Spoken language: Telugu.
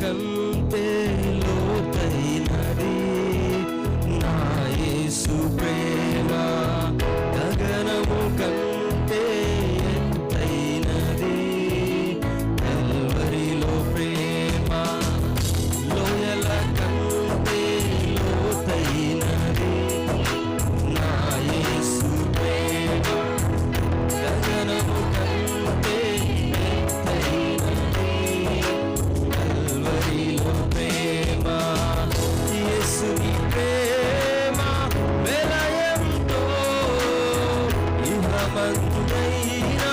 escalón. భక్తుడైనా